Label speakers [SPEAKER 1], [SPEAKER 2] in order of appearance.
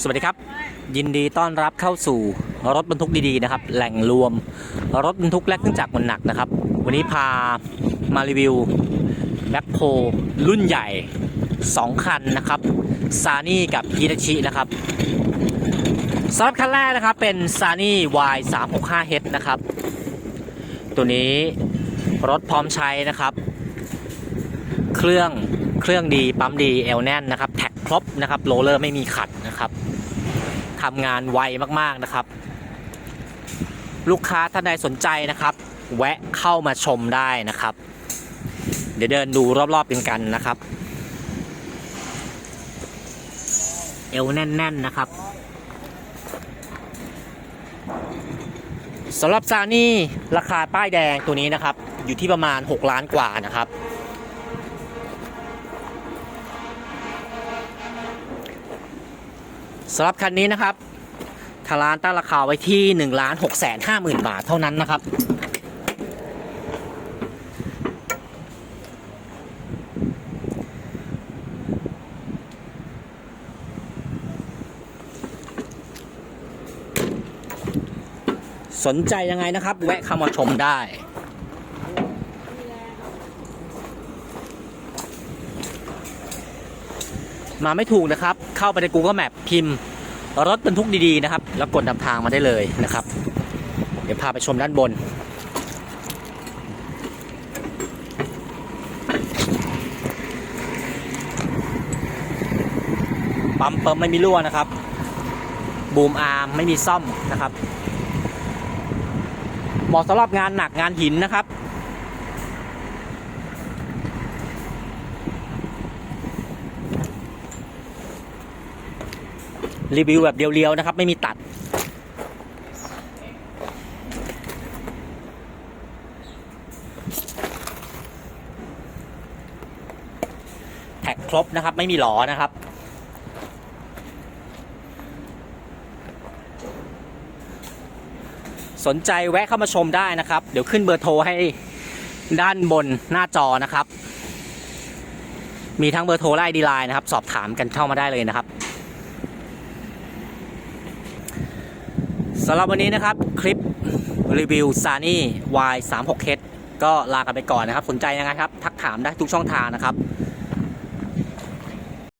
[SPEAKER 1] สวัสดีครับ ยินดีต้อนรับเข้าสู่รถบรรทุกดีๆนะครับ แหล่งรวมรถบรรทุกและเครื่องจักรมันหนักนะครับ วันนี้พามารีวิวแบ็คโพรุ่นใหญ่ 2 คันนะครับซานี่กับฮิตาชินะครับสำหรับคันแรกนะครับเป็นซานี่ Y 3 6 5 H นะครับ ตัวนี้รถพร้อมใช้นะครับ เครื่องเครื่องดีปั๊มดีเอลแน่นนะครับ แท็กครบนะครับโรเลอร์ไม่มีขัดนะครับทำงานไวมากๆนะครับ ลูกค้าท่านใดสนใจนะครับ แวะเข้ามาชมได้นะครับ เดี๋ยวเดินดูรอบๆกันกันนะครับ เอวแน่น ๆนะครับสำหรับซานี่ราคาป้ายแดงตัวนี้นะครับ อยู่ที่ประมาณ 6 ล้านกว่านะครับ สำหรับคันนี้นะครับทางร้านตั้งราคาไว้ที่1นึ่งล้านหกแสนห้าหมื่นบาทเท่านั้นนะครับ สนใจยังไงนะครับ แวะเข้ามาชมได้ มาไม่ถูกนะครับ เข้าไปใน Google Map พิมพ์ รถบรรทุกดีๆนะครับ แล้วกดนำทางมาได้เลยนะครับ เดี๋ยวพาไปชมด้านบน ปั๊มเปิมไม่มีรั่วนะครับ บูมอาร์มไม่มีซ่อมนะครับเหมาะสำหรับงานหนักงานหินนะครับ รีวิวแบบเรียวๆนะครับ ไม่มีตัด แท็กครบนะครับ ไม่มีหลอนะครับสนใจแวะเข้ามาชมได้นะครับ เดี๋ยวขึ้นเบอร์โทรให้ด้านบนหน้าจอนะครับ มีทั้งเบอร์โทรและไอดีไลน์นะครับ สอบถามกันเข้ามาได้เลยนะครับ สำหรับวันนี้นะครับคลิปรีวิวซานี่ Y 3 6 h ก็ลากันไปก่อนนะครับ สนใจยังไงครับ ทักถามได้ทุกช่องทางนะครับ